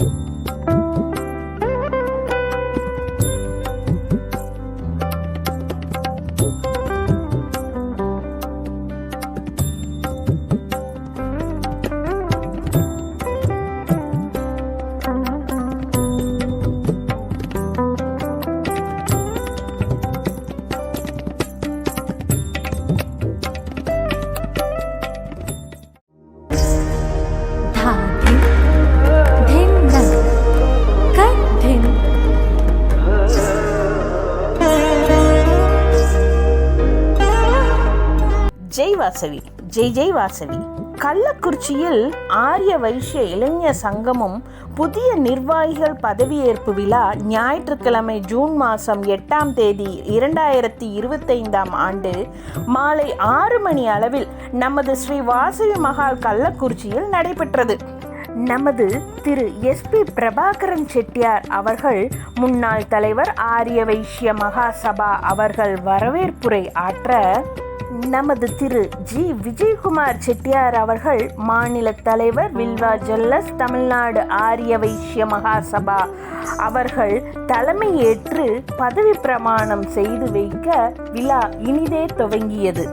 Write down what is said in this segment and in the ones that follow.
you. Vasavi. Jai Jai Vasavi. கள்ளக்குறிச்சியில் ஆரிய வைශ්ய இளைஞர் சங்கமும் புதிய நிர்வாகிகள் பதவியேற்பு விழா ஞாயிற்றுக்கிழமை ஜூன் மாதம் எட்டாம் தேதி இரண்டாயிரத்தி இருபத்தைந்தாம் ஆண்டு மாலை ஆறு மணி அளவில் நமது ஸ்ரீ வாசவி மகால் கள்ளக்குறிச்சியில் நடைபெற்றது. நமது திரு எஸ் பி பிரபாகரன் செட்டியார் அவர்கள் முன்னாள் தலைவர் ஆரிய வைශ්ய மகாசபா அவர்கள் வரவேற்புரை ஆற்ற நமது திரு ஜி. விஜயகுமார் செட்டியார் அவர்கள் மாநில தலைவர் வில்வா ஜல்லஸ் தமிழ்நாடு ஆரிய வைசிய மகாசபா அவர்கள் தலைமையேற்று பதவி பிரமாணம் செய்து வைக்க விழா இனிதே துவங்கியது.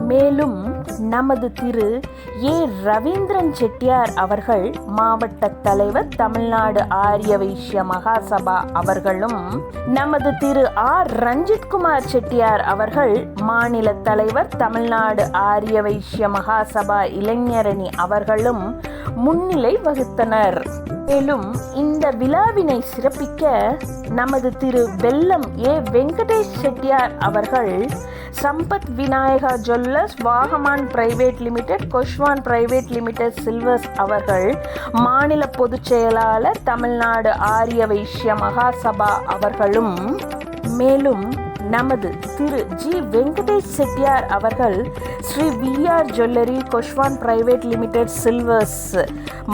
மேலும் நமது திரு ஏ. ரவீந்திரன் செட்டியார் அவர்கள் மாவட்ட தலைவர் தமிழ்நாடு ஆரிய வைஷ்ய மகாசபா அவர்களும் நமது திரு ஆர். ரஞ்சித்குமார் செட்டியார் அவர்கள் மாநில தலைவர் தமிழ்நாடு ஆரிய வைஷ்ய மகாசபா இளைஞரணி அவர்களும் முன்னிலை வகுத்தனர். மேலும் இந்த விழாவினை சிறப்பிக்க நமது திரு வெல்லம் ஏ வெங்கடேஷ் செட்டியார் அவர்கள் சம்பத் விநாயகா ஜுவல்லர்ஸ் வாகமான் பிரைவேட் லிமிடெட் கொஷ்வான் பிரைவேட் லிமிடெட் சில்வர்ஸ் அவர்கள் மாநில பொதுச் செயலாளர் தமிழ்நாடு ஆரிய வைஷ்ய மகாசபா அவர்களும் மேலும் நமது திரு ஜி வெங்கடேஷ் செட்டியார் அவர்கள் ஸ்ரீ விஆர் ஜுவல்லரி கொஷ்வான் பிரைவேட் லிமிடெட் சில்வர்ஸ்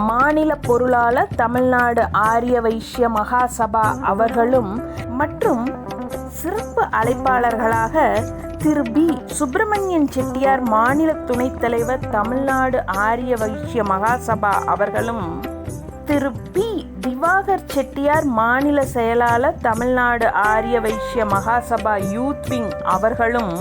மாநில பொருளாளர் தமிழ்நாடு ஆரிய வைஷ்ய மகாசபா அவர்களும் மற்றும் சிறப்பு அழைப்பாளர்களாக திரு பி சுப்பிரமணியன் செட்டியார் மாநில துணைத் தலைவர் தமிழ்நாடு ஆரிய வைஷ்ய மகாசபா அவர்களும் திரு பி திவாகர் செட்டியார் மாநில செயலாளர் தமிழ்நாடு ஆரிய வைஷ்ய மகாசபா யூத் விங் அவர்களும்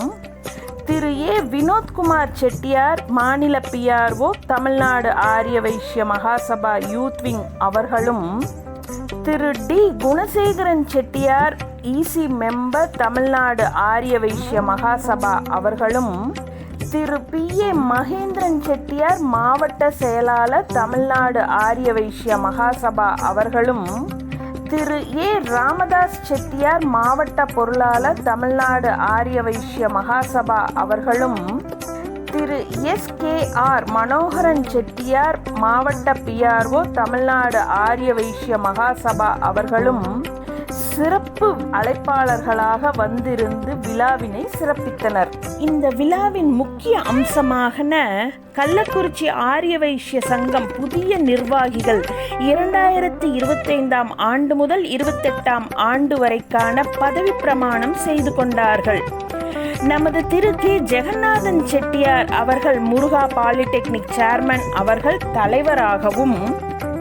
திரு ஏ வினோத்குமார் செட்டியார் மாநில பிஆர்ஓ தமிழ்நாடு ஆரிய வைஸ்ய மகாசபா யூத் விங் அவர்களும் Thiru T Gunasekaran Chettiar EC member Tamil Nadu Arya Vysya Mahasabha அவர்களும் திரு பி. ஏ. மகேந்திரன் செட்டியார் மாவட்ட செயலாளர் தமிழ்நாடு ஆரிய வைஷ்ய மகாசபா அவர்களும் திரு. ஏ. ராமதாஸ் செட்டியார் மாவட்ட பொருளாளர் தமிழ்நாடு ஆரிய வைஷ்ய மகாசபா அவர்களும் Thiru. S. K. R. Manoharan Chettiar மாவட்ட பிஆர்ஓ தமிழ்நாடு ஆரிய வைஷ்ய மகாசபா அவர்களும் சிறப்பு அழைப்பாளர்களாக வந்திருந்து விழாவினை சிறப்பித்தனர். இந்த விழாவின் முக்கிய அம்சமாக கள்ளக்குறிச்சி ஆரிய வைசிய சங்கம் புதிய நிர்வாகிகள் இரண்டாயிரத்தி இருபத்தைந்தாம் ஆண்டு முதல் இருபத்தெட்டாம் ஆண்டு வரைக்கான பதவி பிரமாணம் செய்து கொண்டார்கள். நமது திரு கே ஜெகநாதன் செட்டியார் அவர்கள் முருகா பாலிடெக்னிக் சேர்மன் அவர்கள் தலைவராகவும்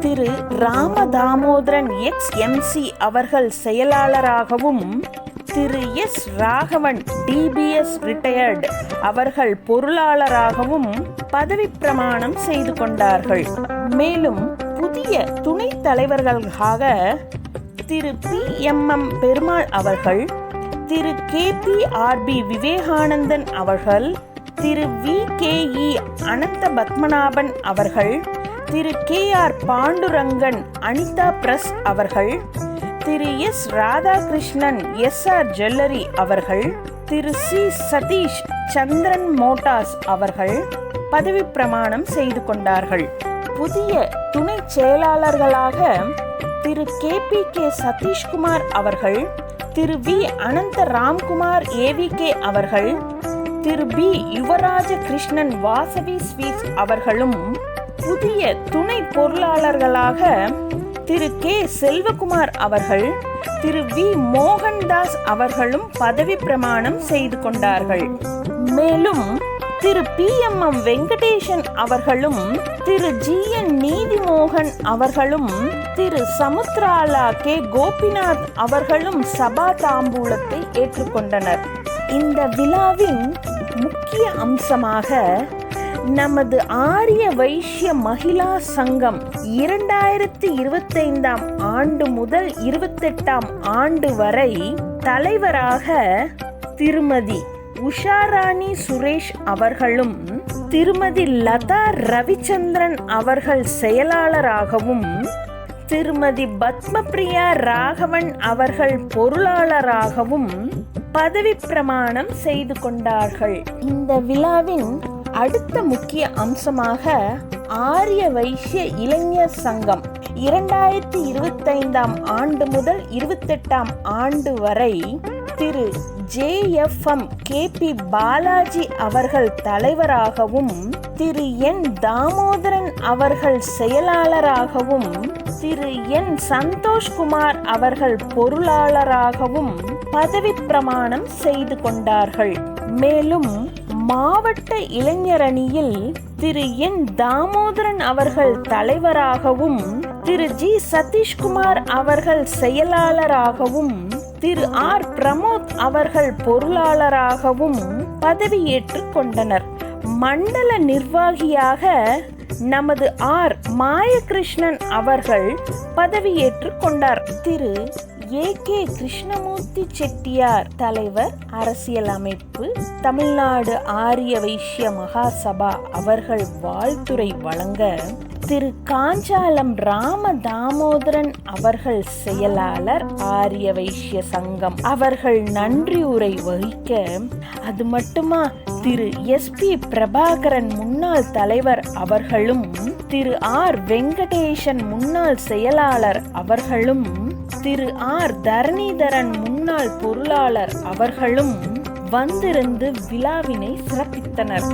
திரு ராமதாமோதரன் எக்ஸ் எம்சி அவர்கள் செயலாளராகவும் Thiru S Raghavan TPS retired அவர்கள் பொருளாளராகவும் பதவி பிரமாணம் செய்து கொண்டார்கள். மேலும் புதிய துணைத் தலைவர்களாக Thiru P M M Perumal அவர்கள் Thiru K P RP Vivekanandan அவர்கள் Thiru V K E Anantha Padmanabhan அவர்கள் Thiru K R Pandurangan Anitha press அவர்கள் Thiru S Radhakrishnan S R jewellery அவர்கள் திரு சி சதீஷ் சந்திரன் மோட்டார்ஸ் அவர்கள் பதவி பிரமாணம் செய்து கொண்டார்கள். புதிய துணை செயலாளர்களாக Thiru K P K Sathishkumar அவர்கள் திரு வி அனந்த ராம்குமார் ஏவிகே அவர்கள் திரு பி யுவராஜ கிருஷ்ணன் வாசவி ஸ்வீட்ஸ் அவர்களும் புதிய துணை பொருளாளர்களாக திரு கே செல்வகுமார் அவர்கள் திரு வி. மோகன்தாஸ் அவர்களும் பதவி பிரமாணம் செய்து கொண்டார்கள். மேலும் Thiru P. M. M. Venkatesan அவர்களும் திரு ஜி. என். நீதிமோகன் அவர்களும் திரு சமுத்ராலா கே. கோபிநாத் அவர்களும் சபா தாம்பூலத்தை ஏற்றுக்கொண்டனர். இந்த விழாவின் முக்கிய அம்சமாக நமது ஆரிய வைஷ்ய மகிழா சங்கம் இரண்டாயிரத்தி இருபத்தைந்தாம் ஆண்டு முதல் இருபத்தெட்டாம் ஆண்டு வரை தலைவராக திருமதி உஷாராணி சுரேஷ் அவர்களும் திருமதி லதா ரவிச்சந்திரன் அவர்கள் செயலாளராகவும் திருமதி பத்மபிரியா ராகவன் அவர்கள் பொருளாளராகவும் பதவி பிரமாணம் செய்து கொண்டார்கள். இந்த விழாவின் அடுத்த முக்கிய அம்சமாக ஆரிய வைசிய இளைஞர் சங்கம். இரண்டாயிரத்தி இருபத்தைந்தாம் ஆண்டு முதல் இருபத்தெட்டாம் ஆண்டு வரை Thiru. J F M K. P. Balaji அவர்கள் தலைவராகவும் திரு. என். தாமோதரன் அவர்கள் செயலாளராகவும் திரு. என். சந்தோஷ்குமார் அவர்கள் பொருளாளராகவும் பதவி பிரமாணம் செய்து கொண்டார்கள். மேலும் மாவட்ட இளைஞரணியில் திரு என் தாமோதரன் அவர்கள் தலைவராகவும் திரு ஜி சதீஷ்குமார் அவர்கள் செயலாளராகவும் திரு ஆர் பிரமோத் அவர்கள் பொருளாளராகவும் பதவியேற்றுக் கொண்டனர். மண்டல நிர்வாகியாக நமது ஆர் மாயகிருஷ்ணன் அவர்கள் பதவியேற்றுக் கொண்டார். திரு ஏ கே கிருஷ்ணமூர்த்தி செட்டியார் தலைவர் அரசியல் அமைப்பு தமிழ்நாடு ஆரிய வைஷ்ய மகாசபா அவர்கள் வாழ்த்துரை வழங்க திரு காஞ்சாலம் ராம தாமோதரன் அவர்கள் செயலாளர் ஆரிய வைஷ்ய சங்கம் அவர்கள் நன்றியுரை வகிக்க அது மட்டுமா? திரு எஸ் பி பிரபாகரன் முன்னாள் தலைவர் அவர்களும் திரு ஆர் வெங்கடேசன் முன்னாள் செயலாளர் அவர்களும் திரு ஆர் தரணிதரன் முன்னாள் பொருளாளர் அவர்களும் வந்திருந்து விழாவினை சிறப்பித்தனர்.